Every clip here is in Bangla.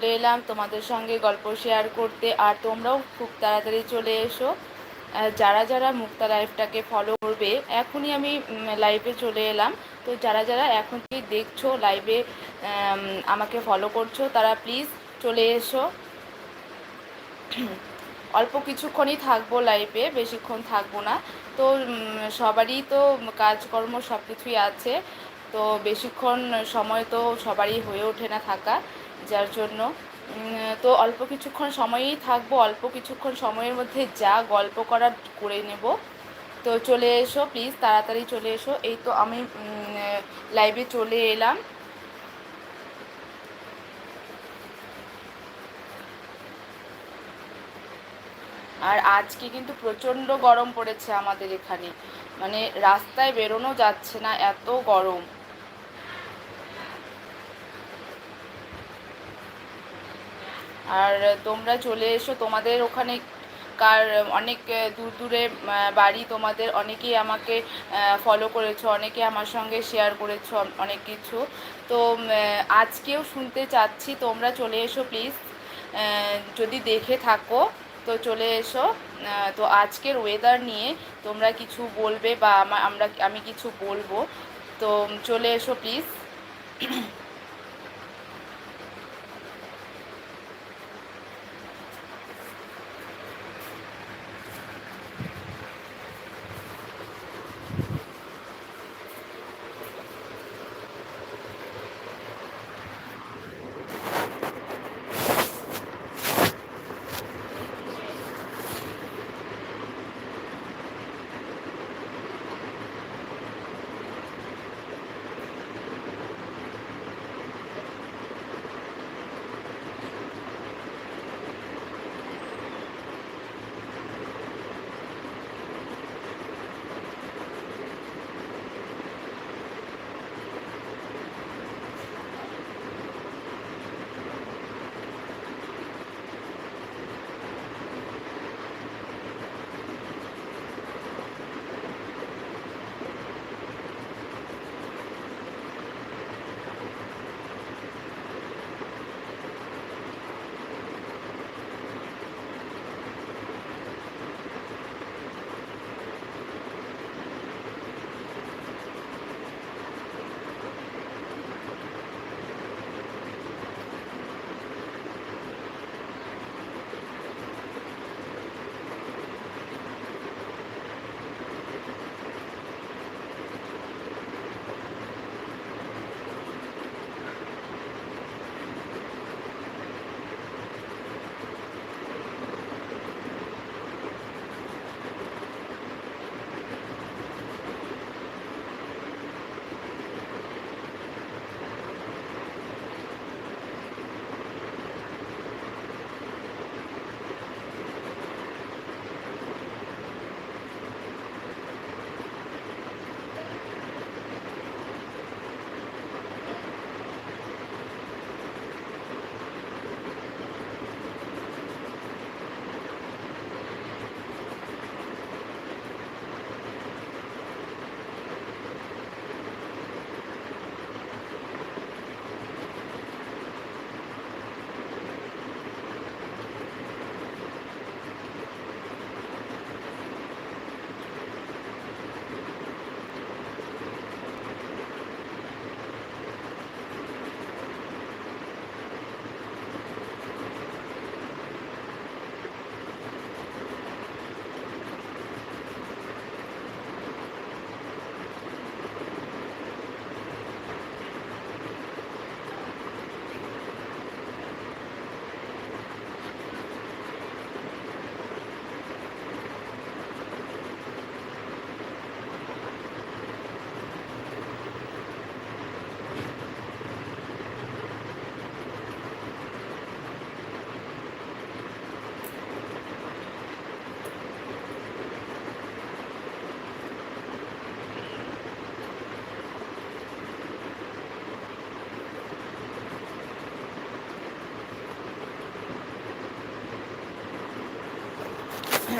চলে এলাম তোমাদের সঙ্গে গল্প শেয়ার করতে। আর তোমরাও খুব তাড়াতাড়ি চলে এসো। যারা যারা মুক্তা লাইফটাকে ফলো করবে, এখনই আমি লাইভে চলে এলাম। তো যারা যারা এখন কি দেখছ লাইভে আমাকে ফলো করছ, তারা প্লিজ চলে এসো। অল্প কিছুক্ষণই থাকব লাইভে বেশিক্ষণ থাকব না। তো সবারই তো কাজকর্ম সব কিছুই আছে। তো বেশিক্ষণ সময় তো সবারই হয়ে ওঠে না থাকা। যার জন্য তো অল্প কিছুক্ষণ সময়ই থাকব, অল্প কিছুক্ষণ সময়ের মধ্যে যা গল্প করার করে নেব। তো চলে এসো প্লিজ তাড়াতাড়ি চলে এসো। এই তো আমি লাইভে চলে এলাম। আর আজকে কিন্তু প্রচণ্ড গরম পড়েছে আমাদের এখানে। মানে রাস্তায় বেরোনো যাচ্ছে না, এত গরম। আর তোমরা চলে এসো, তোমাদের ওখানে কার অনেক দূর দূরে বাড়ি তোমাদের অনেকেই আমাকে ফলো করেছ, অনেকে আমার সঙ্গে শেয়ার করেছ, অনেক কিছু। তো আজকেও শুনতে চাচ্ছি, তোমরা চলে এসো প্লিজ যদি দেখে থাকো, তো চলে এসো। তো আজকের ওয়েদার নিয়ে তোমরা কিছু বলবে বা আমরা, আমি কিছু বলব। তো, চলে এসো প্লিজ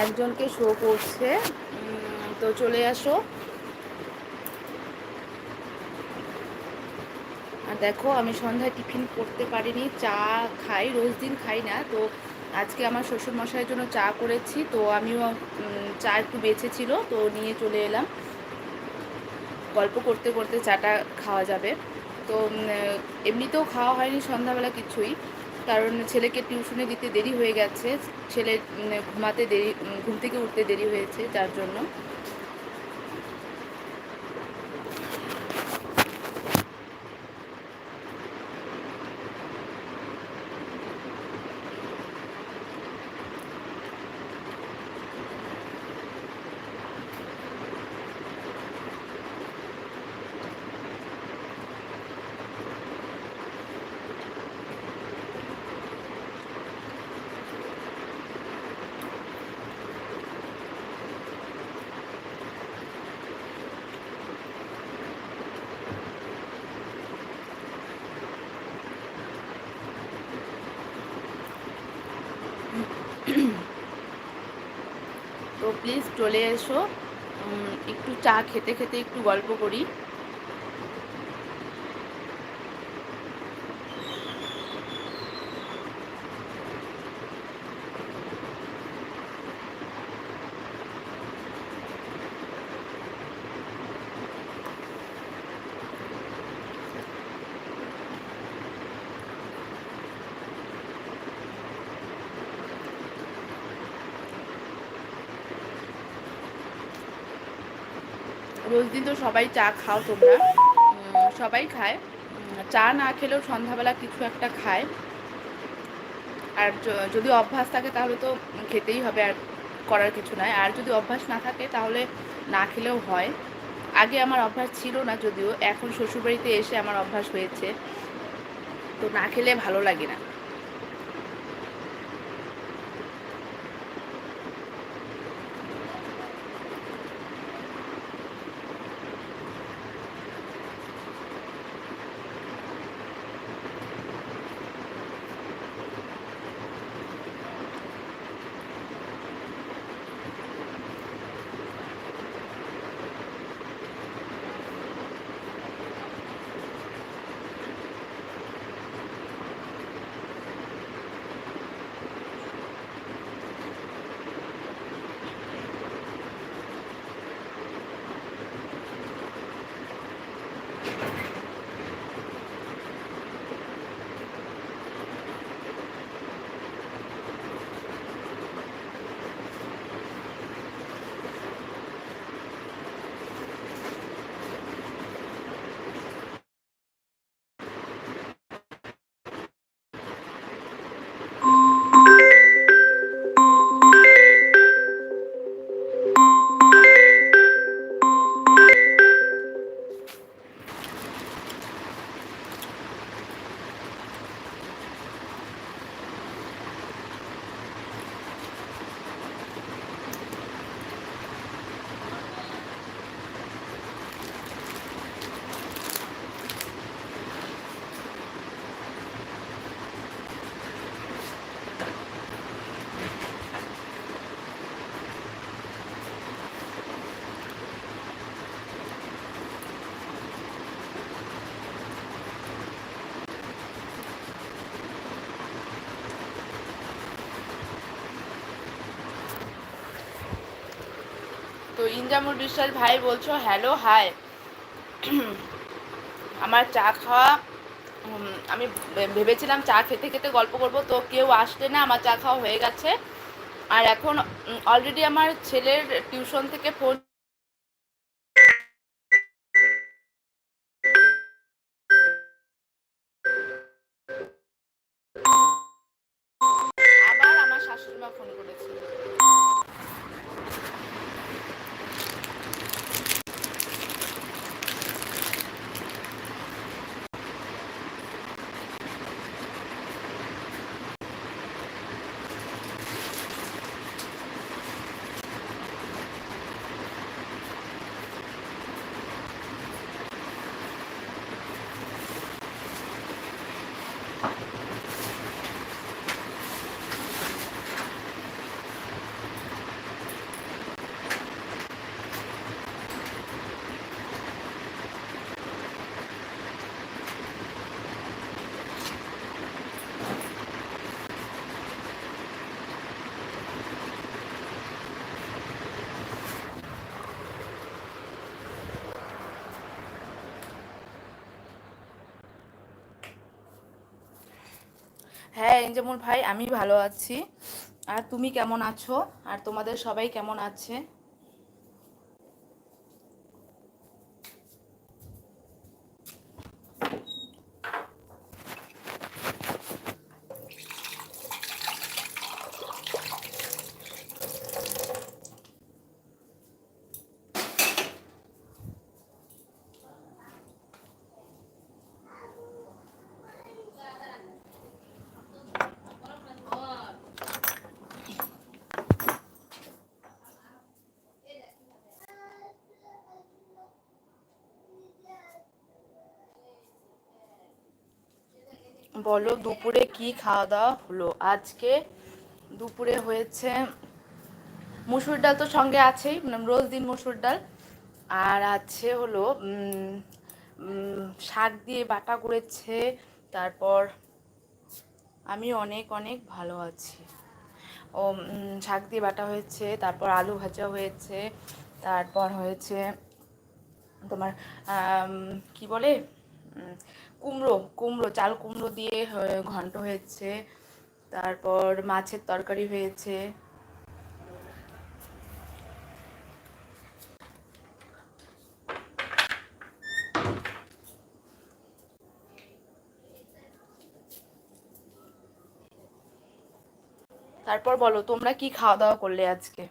একজনকে শো করছে। তো চলে আসো। দেখো, আমি সন্ধ্যায় টিফিন করতে পারিনি, চা খাই, রোজ দিন খাই না। তো আজকে আমার শ্বশুর মশাইয়ের জন্য চা করেছি, তো আমিও চা একটু বেঁচে ছিল, তো নিয়ে চলে এলাম। গল্প করতে করতে চাটা খাওয়া যাবে। তো এমনিতেও খাওয়া হয়নি সন্ধ্যাবেলা কিছুই। কারণ ছেলেকে টিউশনে দিতে দেরি হয়ে গেছে। ছেলে ঘুমাতে দেরি ঘুম থেকে উঠতে দেরি হয়েছে, যার জন্য। প্লিজ চলে এসো একটু চা খেতে খেতে একটু গল্প করি। রোজ দিন তো সবাই চা খাও তোমরা। সবাই খায়। চা না খেলেও সন্ধ্যাবেলা কিছু একটা খায়। আর যদি অভ্যাস থাকে তাহলে তো খেতেই হবে, আর করার কিছু নয়। আর যদি অভ্যাস না থাকে তাহলে না খেলেও হয়। আগে আমার অভ্যাস ছিল না যদিও, এখন শ্বশুরবাড়িতে এসে আমার অভ্যাস হয়েছে। তো না খেলে ভালো লাগে না। তো ইন্দ্রামুল বিশ্বাস ভাই বলছো হ্যালো হাই আমার চা খাওয়া আমি ভেবেছিলাম চা খেতে খেতে গল্প করব, তো কেউ আসলে না, আমার চা খাওয়া হয়ে গেছে। আর এখন অলরেডি আমার ছেলের টিউশন থেকে ফোন আবার আমার শাশুড়ি মা ফোন করেছে। হ্যাঁ এঞ্জামুল ভাই, আমি ভালো আছি। আর তুমি কেমন আছো? আর তোমাদের সবাই কেমন আছে? বলো দুপুরে কি খাওয়া দাওয়া হলো? আজকে দুপুরে হয়েছে মুসুর ডাল তো সঙ্গে আছেই মানে রোজ দিন মুসুর ডাল। আর আছে হলো শাক দিয়ে বাটা করেছে, তারপর আমি অনেক অনেক ভালো আছি। ও শাক দিয়ে বাটা হয়েছে, তারপর আলু ভাজা হয়েছে, তারপর হয়েছে তোমার কি বলে? কুমড়ো কুমড়ো, চাল কুমড়ো দিয়ে ঘন্ট হয়েছে, তারপর মাছের তরকারি হয়েছে। তারপর বলো, তোমরা কি খাওয়া দাওয়া করলে আজকে?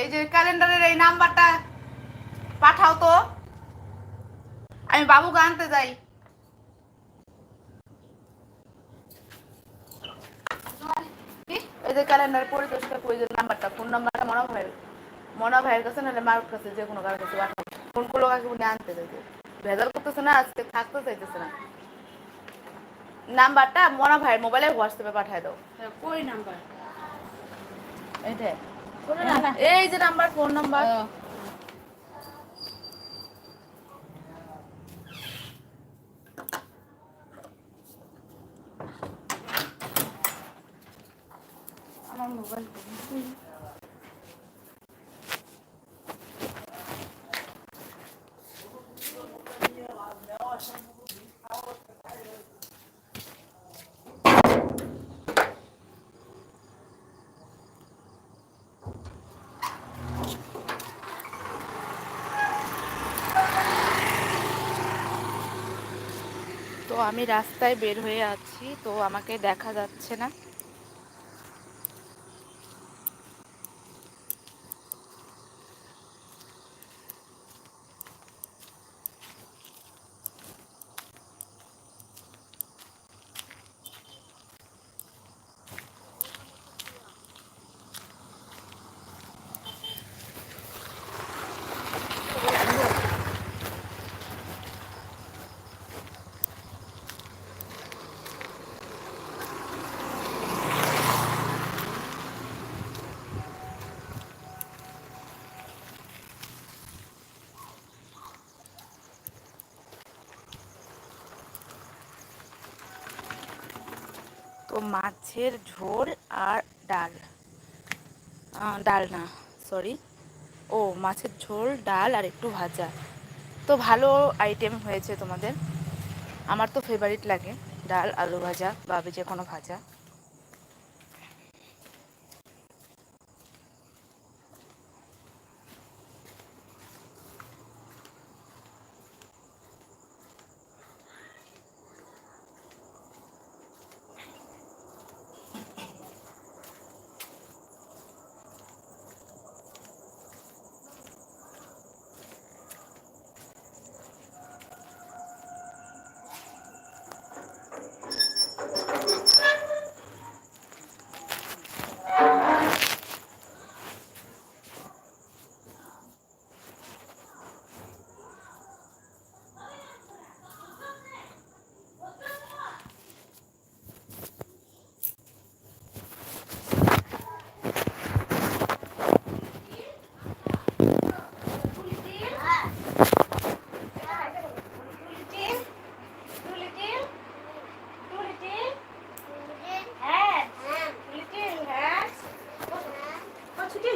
এই যে ক্যালেন্ডারের নাম্বারটা পাঠাও তো। আমি যাই। নাম্বারটা ফোন নাম্বারটা মনে ভাইয়ের মনে ভাইয়ের কাছে, নাহলে মার কাছে যে কোনো কারোর কাছে পাঠাও। ফোন করল কাকে উনি আনতে যাইতে ভেজাল করতেছে না, আজকে থাকতে চাইতেছে না। নাম্বারটা মনা ভাইয়ের মোবাইলে হোয়াটসঅ্যাপে পাঠিয়ে দাও। কই নাম্বার? এই যে নাম্বার ফোন নাম্বার আমার মোবাইল তো আমি রাস্তায় বের হয়ে আছি তো আমাকে দেখা যাচ্ছে না। তো মাছের ঝোল আর ডাল। ডাল না সরি ও, মাছের ঝোল, ডাল আর একটু ভাজা। তো ভালো আইটেম হয়েছে তোমাদের। আমার তো ফেভারিট লাগে ডাল, আলু ভাজা বা যে কোনো ভাজা।